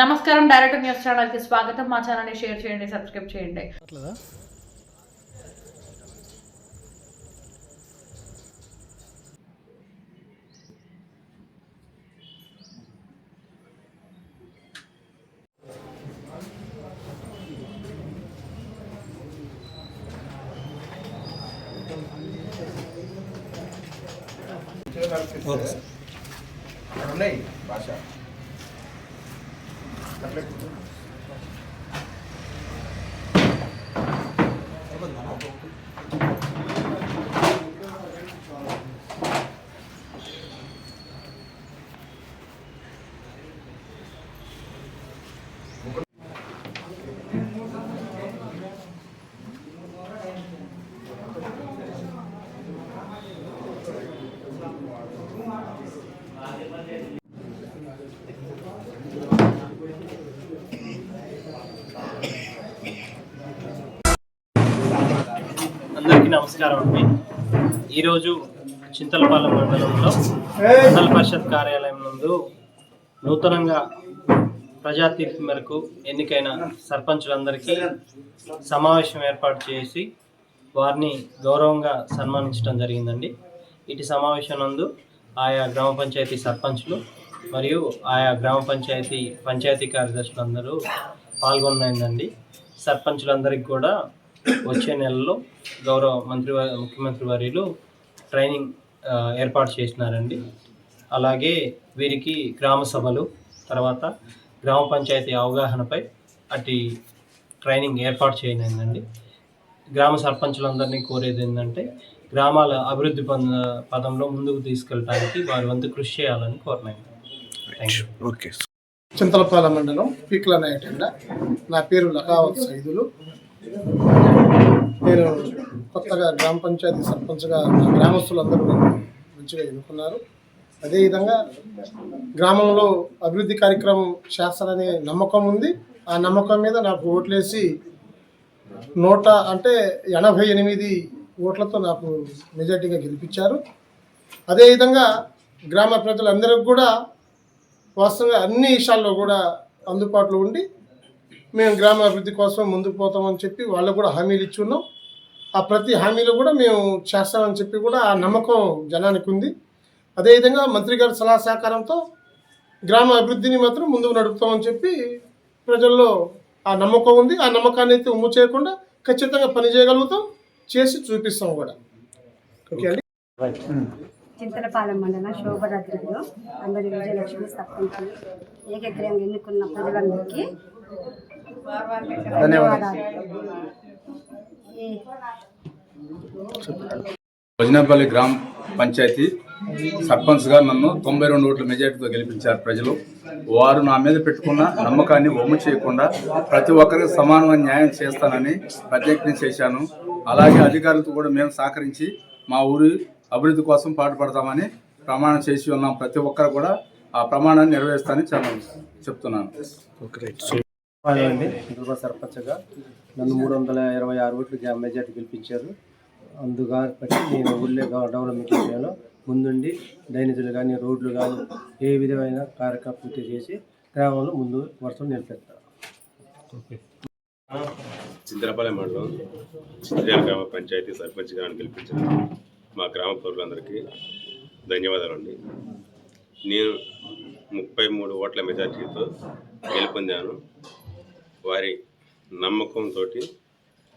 నమస్కారం direct news ఛానల్కి స్వాగతం. మా ఛానల్ని షేర్ చేయండి సబ్స్క్రైబ్ చేయండి. ఓకే. సార్ ఉన్నాయి భాష. అందరికీ నమస్కారం అండి. ఈరోజు చింతలపాలెం మండలంలో మండల పరిషత్ కార్యాలయం నందు నూతనంగా ప్రజా తీర్పు మేరకు ఎన్నికైన సర్పంచులందరికీ సమావేశం ఏర్పాటు చేసి వారిని గౌరవంగా సన్మానించడం జరిగిందండి. ఇటు సమావేశం నందు ఆయా గ్రామ పంచాయతీ సర్పంచులు మరియు ఆయా గ్రామ పంచాయతీ పంచాయతీ కార్యదర్శులు అందరూ పాల్గొన్నదండి. సర్పంచులందరికీ కూడా వచ్చే నెలలో గౌరవ మంత్రి వ- ముఖ్యమంత్రి వర్యులు ట్రైనింగ్ ఏర్పాటు చేసినారండి. అలాగే వీరికి గ్రామ సభలు తర్వాత గ్రామ పంచాయతీ అవగాహనపై అటు ట్రైనింగ్ ఏర్పాటు చేయనుందండి. గ్రామ సర్పంచులందరినీ కోరేది ఏంటంటే గ్రామాల అభివృద్ధి పద పదంలో ముందుకు తీసుకెళ్ళడానికి వారి వంతు కృషి చేయాలని కోరినాయి థ్యాంక్ యూ ఓకే చింతలపాల మండలం పీకుల నాయటండ నా పేరు లకావత్ సైదులు. నేను కొత్తగా గ్రామ పంచాయతీ సర్పంచ్గా గ్రామస్తులందరూ మంచిగా ఎన్నుకున్నారు. అదేవిధంగా గ్రామంలో అభివృద్ధి కార్యక్రమం చేస్తారనే నమ్మకం ఉంది. ఆ నమ్మకం మీద నాకు ఓట్లేసి నూట అంటే ఎనభై ఎనిమిది ఓట్లతో నాకు మెజార్టీగా గెలిపించారు. అదేవిధంగా గ్రామ ప్రజలందరికీ కూడా వాస్తవంగా అన్ని విషయాల్లో కూడా అందుబాటులో ఉండి మేము గ్రామాభివృద్ధి కోసం ముందుకు పోతామని చెప్పి వాళ్ళు కూడా హామీలు ఇచ్చి ఉన్నాం. ఆ ప్రతి హామీలు కూడా మేము చేస్తామని చెప్పి కూడా ఆ నమ్మకం జనానికి ఉంది. అదేవిధంగా మంత్రి గారి సలహా సహకారంతో గ్రామ అభివృద్ధిని మాత్రం ముందుకు నడుపుతామని చెప్పి ప్రజల్లో ఆ నమ్మకం ఉంది. ఆ నమ్మకాన్ని అయితే ఉమ్ము చేయకుండా ఖచ్చితంగా పని చేయగలుగుతాం. చేసి చూపిస్తాం కూడా. ఓకే అండి. చింతలపాలెం మండలం శోభరాత్రిలో అందరి విజయలక్ష్మి సర్పంచ్ ఏకగ్రహం ఎన్నుకున్న ప్రజలందరికీ ధన్యవాదాలు. భజనపల్లి గ్రామ పంచాయతీ సర్పంచ్గా నన్ను తొంభై రెండు ఓట్ల మెజార్టీతో గెలిపించారు ప్రజలు. వారు నా మీద పెట్టుకున్న నమ్మకాన్ని ఒమ్ము చేయకుండా ప్రతి ఒక్కరికి సమానమైన న్యాయం చేస్తానని ప్రతిజ్ఞ చేశాను. అలాగే అధికారులతో కూడా మేము సహకరించి మా ఊరి అభివృద్ధి కోసం పాటుపడతామని ప్రమాణం చేసి ఉన్నాం. ప్రతి ఒక్కరు కూడా ఆ ప్రమాణాన్ని నెరవేరుస్తానని చెప్తున్నాను. అండి దుర్గ సర్పంచ్గా నన్ను మూడు వందల ఇరవై ఆరు ఓట్లు మెజార్టీ గెలిపించారు. అందుగా బట్టి నేను ఊళ్ళో డెవలప్మెంట్ విషయంలో ముందుండి డ్రైనేజీలు కానీ రోడ్లు కానీ ఏ విధమైన కార్యక్రమం పూర్తి చేసి గ్రామంలో ముందు వరుసలు నిలిపెడతాను చింతలపాలెం మండలం చిత్రేల గ్రామ పంచాయతీ సర్పంచ్ గారిని గెలిపించిన మా గ్రామ పౌరులందరికీ ధన్యవాదాలండి. నేను ముప్పై మూడు ఓట్ల మెజార్టీతో గెలుపొందాను. వారి నమ్మకంతో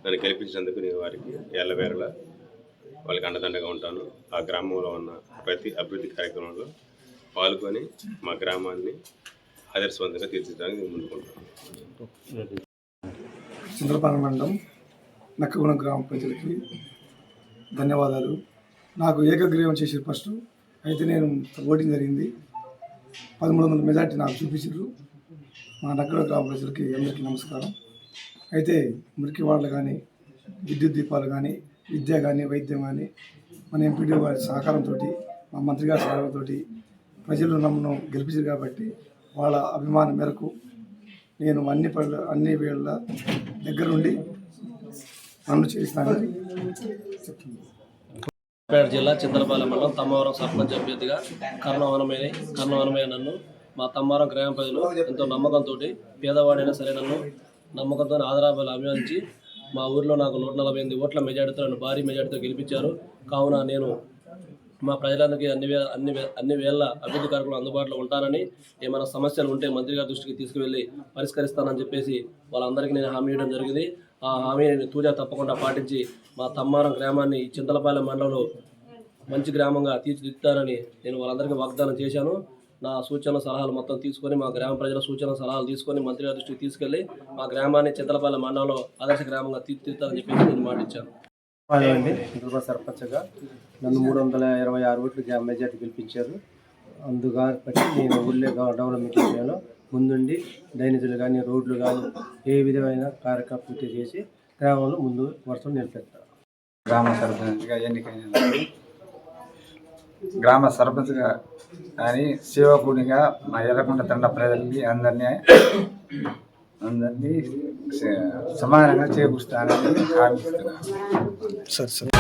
నన్ను గెలిపించినందుకు నేను వారికి ఎల్లవేళలా వాళ్ళకి అండదండగా ఉంటాను. ఆ గ్రామంలో ఉన్న ప్రతి అభివృద్ధి కార్యక్రమంలో పాల్గొని మా గ్రామాన్ని ఆదర్శవంతంగా తీర్చిదిద్దడానికి నేను ముందుకుంటాను చంద్రపాల మండలం నక్కగుణ గ్రామ ప్రజలకి ధన్యవాదాలు. నాకు ఏకగ్రీవం చేసారు ఫస్ట్. అయితే నేను ఓటింగ్ జరిగింది. పదమూడు వందల మెజార్టీ నాకు చూపించారు. మా నక్కడ గ్రామ ప్రజలకి అందరికీ నమస్కారం. అయితే మురికి వాడలు కానీ విద్యుత్ దీపాలు కానీ విద్య కానీ వైద్యం కానీ మన ఎంపీడీ వారి సహకారంతో మా మంత్రి గారి సహకారంతో ప్రజలు నన్ను గెలిపించారు కాబట్టి వాళ్ళ అభిమానం మేరకు నేను అన్ని పనులు అన్ని వేళ దగ్గరుండి పనులు చేస్తానని చెప్తున్నాను పేట జిల్లా చింతలపాలెం మండలం తమ్మవరం సర్పంచ్ అభ్యర్థిగా కర్ణవనమయ్య కర్ణవనమయ్య నన్ను మా తమ్మారం గ్రామ ప్రజలు ఎంతో నమ్మకంతో పేదవాడైనా సరే నన్ను నమ్మకంతో ఆదరాబాలు అభిమానించి మా ఊర్లో నాకు నూట నలభై ఎనిమిది ఓట్ల మెజార్టీతో నన్ను భారీ మెజార్టీతో గెలిపించారు. కావున నేను మా ప్రజలందరికీ అన్ని వే అన్ని అన్ని వేళ అభివృద్ధి కార్యక్రమాలు అందుబాటులో ఉంటానని ఏమైనా సమస్యలు ఉంటే మంత్రి గారి దృష్టికి తీసుకువెళ్ళి పరిష్కరిస్తానని చెప్పేసి వాళ్ళందరికీ నేను హామీ ఇవ్వడం జరిగింది. ఆ హామీని తూజా తప్పకుండా పాటించి మా తమ్మారం గ్రామాన్ని చింతలపాలెం మండలంలో మంచి గ్రామంగా తీర్చిదిద్దుతానని నేను వాళ్ళందరికీ వాగ్దానం చేశాను. నా సూచన సలహాలు మొత్తం తీసుకొని మా గ్రామ ప్రజల సూచన సలహాలు తీసుకొని మంత్రి గారి దృష్టికి తీసుకెళ్ళి మా గ్రామాన్ని చింతలపాలెం మండలంలో ఆదర్శ గ్రామంగా తీర్చిదిద్దుతానని చెప్పేసి నేను మాటిచ్చాను. అండి దుర్గా సర్పంచ్గా నన్ను మూడు వందల ఇరవై ఆరు ఓట్లు మెజార్టీ గెలిపించారు. అందుగా బట్టి నేను ఊళ్ళో డెవలప్మెంట్ విషయంలో ముందుండి డ్రైనేజీలు కానీ రోడ్లు కానీ ఏ విధమైన కార్యక్రమం పూర్తి చేసి గ్రామంలో ముందు వరుసలు నిలిపెడతాను గ్రామ సర్పంచ్గా ఎన్నికైన నాకు గ్రామ సర్పంచ్గా కానీ సేవకుడిగా మా ఎర్రకుంట తండ ప్రజల్ని అందరినీ అందరినీ సమానంగా చేకూరుస్తానని హామీ సరే సరే.